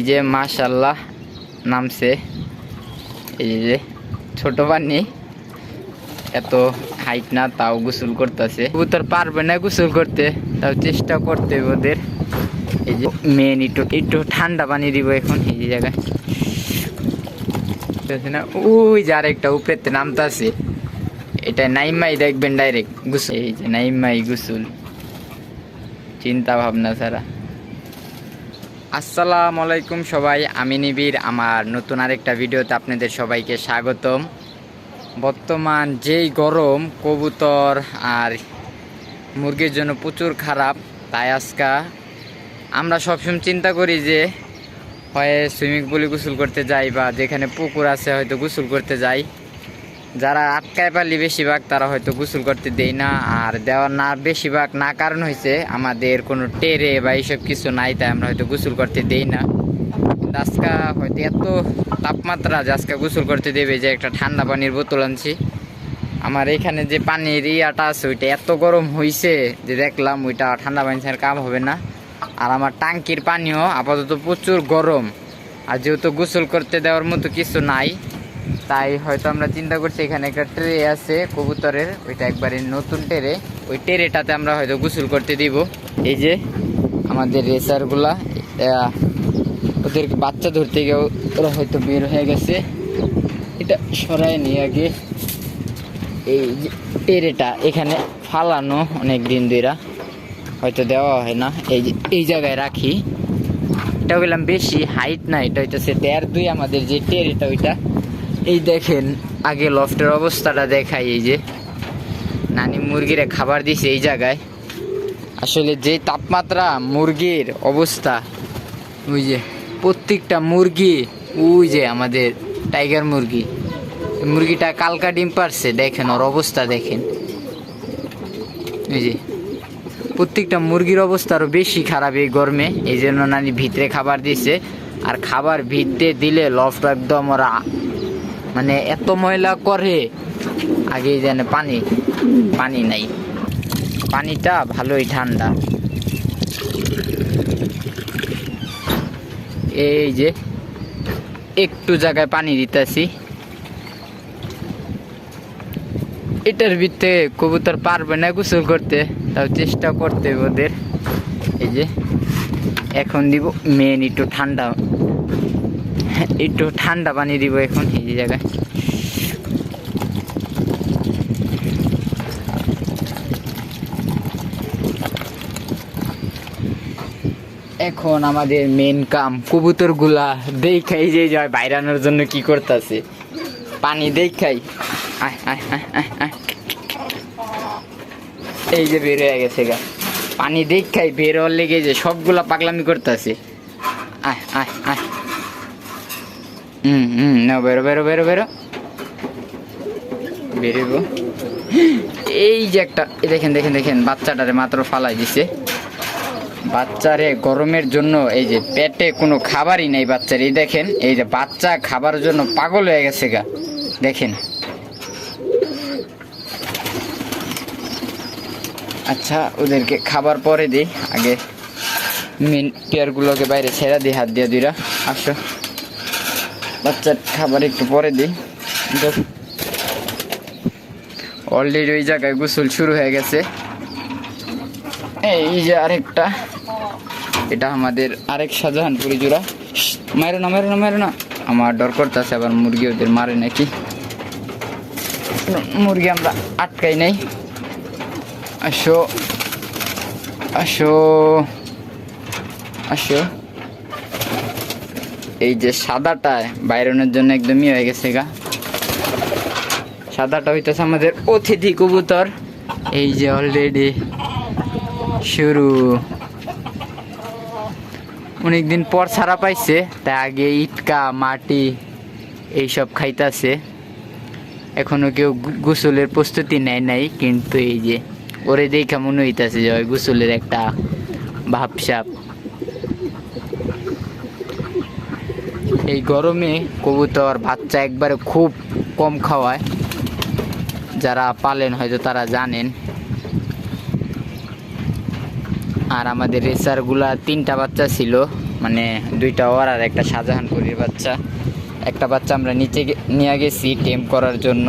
এই যে মাশাল্লাহ নামছে। এই যে ছোট পানি এত হাইট না, তাও গোসল করতেছে। কবুতর পারবে না গোসল করতে, তাও চেষ্টা করতে ওদের। এই যে মেন একটু একটু ঠান্ডা পানি দিব এখন, এই যে জায়গায়। না, ওই যে আরেকটা উপরেতে নামতাছে। এটা নাইমাই দেখবেন ডাইরেক্ট গুসল। এই যে নাইমাই গুসুল। চিন্তা ভাবনা ছাড়া। আসসালামু আলাইকুম সবাই, আমি নিবির আমার নতুন আরেকটা ভিডিওতে আপনাদের সবাইকে স্বাগতম। বর্তমান যেই গরম, কবুতর আর মুরগির জন্য প্রচুর খারাপ, তাই আজকা আমরা সবসময় চিন্তা করি যে, হয় সুইমিং পুলে গোসল করতে যাই বা যেখানে পুকুর আছে হয়তো গোসল করতে যাই। যারা আটকায় পারলি বেশিরভাগ, তারা হয়তো গোসল করতে দেয় না। আর দেওয়ার না বেশিরভাগ না কারণ হয়েছে আমাদের কোনো টেরে বা এইসব কিছু নাই, তাই আমরা হয়তো গোসল করতে দেই না। আজকে হয়তো এত তাপমাত্রা যে আজকে গোসল করতে দেবে যে একটা ঠান্ডা পানির বোতল আনছি। আমার এখানে যে পানির ইয়াটা আছে, ওইটা এত গরম হয়েছে যে দেখলাম ওইটা ঠান্ডা পানি ছাড়া কাম হবে না। আর আমার টাঙ্কির পানিও আপাতত প্রচুর গরম। আর যেহেতু গোসল করতে দেওয়ার মতো কিছু নাই তাই হয়তো আমরা চিন্তা করছি এখানে একটা ট্রে আছে কবুতরের। ওইটা একবারে নতুন টেরে। ওই টেরেটাতে আমরা হয়তো গোসল করতে দিব। এই যে আমাদের রেসারগুলা আহ, ওদেরকে বাচ্চা ধরতে গিয়ে ওরা হয়তো বের হয়ে গেছে। এটা সরাই নিয়ে আগে এই যে টেরেটা এখানে ফালানো অনেক দিন ধরে হয়তো দেওয়া হয় না। এই এই জায়গায় রাখি। এটা বললাম বেশি হাইট না এটা হইতেছে দেড় দুই আমাদের যে টেরেটা ওইটা। এই দেখেন, আগে লফটের অবস্থাটা দেখাই, এই যে। নানি মুরগিরে খাবার দিছে এই জায়গায়। আসলে যে তাপমাত্রা, মুরগির অবস্থা, ওই যে প্রত্যেকটা মুরগি, ওই যে আমাদের টাইগার মুরগি। মুরগিটা কালকা ডিম পারছে, দেখেন ওর অবস্থা দেখেন। ওই যে, প্রত্যেকটা মুরগির অবস্থা আরও বেশি খারাপ এই গরমে, এই জন্য নানি ভিতরে খাবার দিছে। আর খাবার ভিতরে দিলে লফট একদম ওরা মানে এত ময়লা করে। আগে জানে পানি পানি নাই। পানিটা ভালোই ঠান্ডা। এই যে, একটু জায়গায় পানি দিতেছি। এটার ভিতরে কবুতর পারবে না গোসল করতে, তাও চেষ্টা করতে ওদের। এই যে, এখন দিব মেন একটু ঠান্ডা একটু ঠান্ডা পানি দিব এখন, এই জায়গায়। এখন আমাদের মেন কাম কবুতরগুলা দেখাই যে যায় বাইরানোর জন্য কি করতেছে। পানি দেখাই। এই যে বের হয়ে গেছে গা। পানি দেখাই, বের হওয়ার লেগে যে সবগুলা পাগলামি করতেছে। আয় আয় আয়। হুম হুম না বেরো বেরো বেরো বেরো বেরোবো এই যে একটা দেখেন দেখেন দেখেন, বাচ্চাটারে মাত্র ফালাই দিছে। বাচ্চারে গরমের জন্য এই যে পেটে কোনো খাবারই নেই বাচ্চার, এই দেখেন, এই যে বাচ্চা খাবার জন্য পাগল হয়ে গেছে গা। দেখেন। আচ্ছা ওদেরকে খাবার পরে দিই, আগে মেন পেয়ারগুলোকে বাইরে ছেড়া দিই, হাত দিয়ে দুইরা আসো। বাচ্চার খাবার একটু পরে দিই। অলরেডি ওই জায়গায় গোসল শুরু হয়ে গেছে। এই যে আরেকটা। এটা আমাদের আরেক শাহজাহানপুরি জোড়া। মারো না মারো না মারো না। আমার ডর করতেছে আবার মুরগি ওদের মারে নাকি? মুরগি আমরা আটকাই নাই। আসো। আসো। আসো। এই যে সাদাটা বাইরনের জন্য একদমই হয়ে গেছে গা। সাদাটা হইতেছে আমাদের অতিথি কবুতর। এই যে অলরেডি শুরু। অনেকদিন পর ছাড়া পাইছে, তাই আগে ইটকা, মাটি এইসব খাইতাছে। এখনও কেউ গোসলের প্রস্তুতি নেয় নাই, কিন্তু এই যে ওরে দেখা মনে হইতাছে যে গোসলের একটা ভাবসাপ এই গরমে কবুতর, বাচ্চা একবারে খুব কম খাওয়ায়। যারা পালেন হয়তো তারা জানেন। আর আমাদের রেসারগুলা তিনটা বাচ্চা ছিল মানে দুইটা ওর আর একটা শাহজাহানপুরের বাচ্চা। একটা বাচ্চা আমরা নিচে নিয়ে গেছি টেম করার জন্য।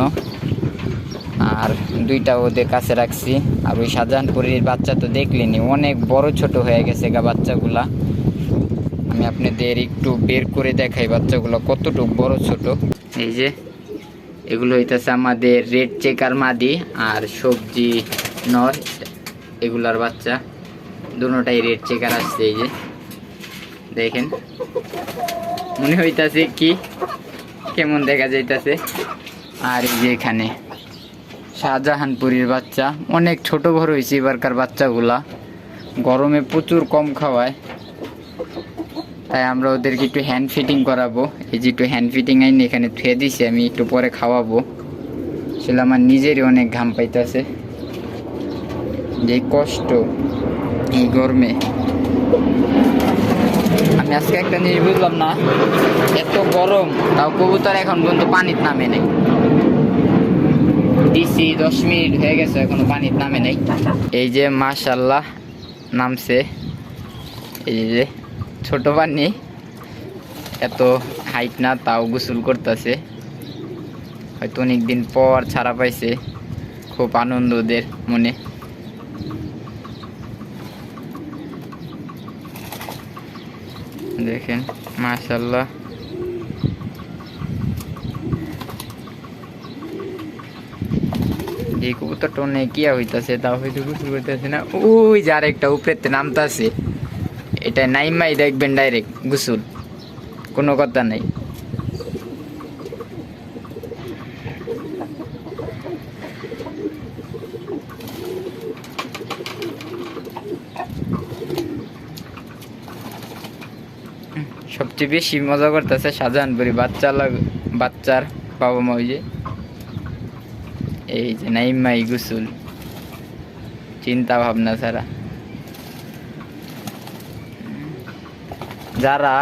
আর দুইটা ওদের কাছে রাখছি। আর ওই শাহজাহানপুরের বাচ্চা তো দেখলেনি অনেক বড় ছোট হয়ে গেছে গা বাচ্চাগুলা। আমি আপনাদের একটু বের করে দেখাই বাচ্চাগুলো কতটুকু বড় ছোট। এই যে, এগুলো হইতেছে আমাদের রেড চেকার মাদি আর সবজি নর, এগুলার বাচ্চা। দুটাই রেড চেকার আসছে এই যে। দেখেন, মনে হইতাছে কি, কেমন দেখা যাইতাছে। আর এই যে এখানে শাহজাহানপুরের বাচ্চা। অনেক ছোট বড় হয়েছে এবারকার বাচ্চাগুলা। গরমে প্রচুর কম খাওয়ায়। তাই আমরা ওদেরকে একটু হ্যান্ড ফিটিং করাবো। এই যে একটু হ্যান্ড ফিটিং আইনি এখানে থুয়ে দিছি, আমি একটু পরে খাওয়াবো। আসলে আমার নিজেরই অনেক ঘাম পাইতেছে। যে কষ্ট এই গরমে। আমি আজকে একটা জিনিস বুঝলাম না, এত গরম, তাও কবুতর এখন পর্যন্ত পানির নামে নেই। দিছি দশ মিনিট হয়ে গেছে, এখনও পানির নামে নেই। এই যে মাশাল্লাহ, নামছে। এই যে ছোট পানি এত হাইট না, তাও গোসল করতেছে। হয়তো অনেক দিন পর ছাড়া পাইছে। খুব আনন্দ ওদের মনে। দেখেন মাশাল্লাহ এই কবুতরটা অনেক ইয়া হইতাছে, তাও হয়তো গোসল করতেছে না। ওই যার একটা উপরেতে নামতাছে। এটা নাইমাই দেখবেন ডাইরেক্ট গুসুল। কোনো কথা নাই। সবচেয়ে বেশি মজা করতেছে শাহজাহানপুরি বাচ্চা বাচ্চার বাবা মা ওই যে। এই যে নাইমাই গুসুল। চিন্তা ভাবনা ছাড়া। যারা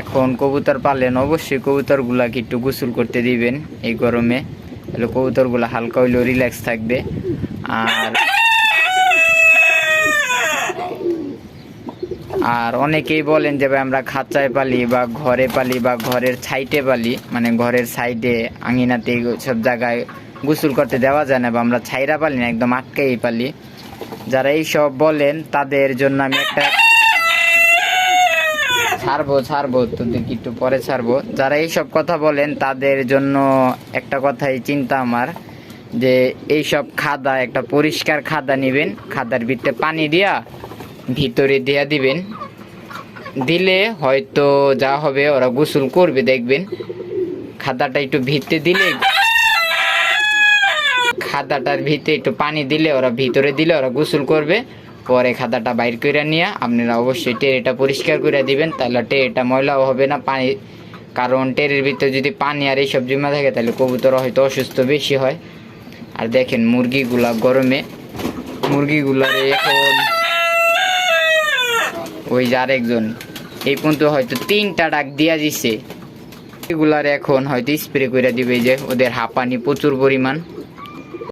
এখন কবুতর পালেন অবশ্যই কবুতরগুলাকে একটু গোসল করতে দিবেন এই গরমে। তাহলে কবুতরগুলো হালকা হইলেও রিল্যাক্স থাকবে। আর আর অনেকেই বলেন যে, ভাই, আমরা খাঁচায় পালি বা ঘরে পালি বা ঘরের সাইডে পালি। মানে ঘরের সাইডে আঙিনাতে সব জায়গায় গোসল করতে দেওয়া যায় না বা আমরা ছাইরা পালি না, একদম আটকেই পালি। যারা এইসব বলেন, তাদের জন্য আমি একটা ছাড়বো ছাড়বো তোদেরকে একটু পরে ছাড়বো। যারা এইসব কথা বলেন, তাদের জন্য একটা কথাই চিন্তা আমার, যে এইসব খাদা, একটা পরিষ্কার খাদা নেবেন, খাদার ভিতরে পানি দিয়া, ভিতরে দেয়া দিবেন। দিলে হয়তো যা হবে ওরা গোসল করবে, দেখবেন। খাদাটা একটু ভিতরে দিলে, খাদাটার ভিতরে একটু পানি দিলে ওরা ভিতরে দিলে ওরা গোসল করবে। পরে খাদাটা বাইর করে নিয়ে আপনারা অবশ্যই টেরেটা পরিষ্কার করে দিবেন, তাহলে টেরেটা ময়লাও হবে না, পানি কারণ টেরের ভিতরে যদি পানি আর এইসব জমা থাকে, তাহলে কবুতর হয়তো অসুস্থ বেশি হয়। আর দেখেন মুরগিগুলা গরমে মুরগিগুলার এখন ওই যে আরেকজন, এই পর্যন্ত হয়তো তিনটা ডাক দিয়া দিছে। এগুলার এখন হয়তো স্প্রে করে দিবে যে, ওদের হাঁপানি প্রচুর পরিমাণ।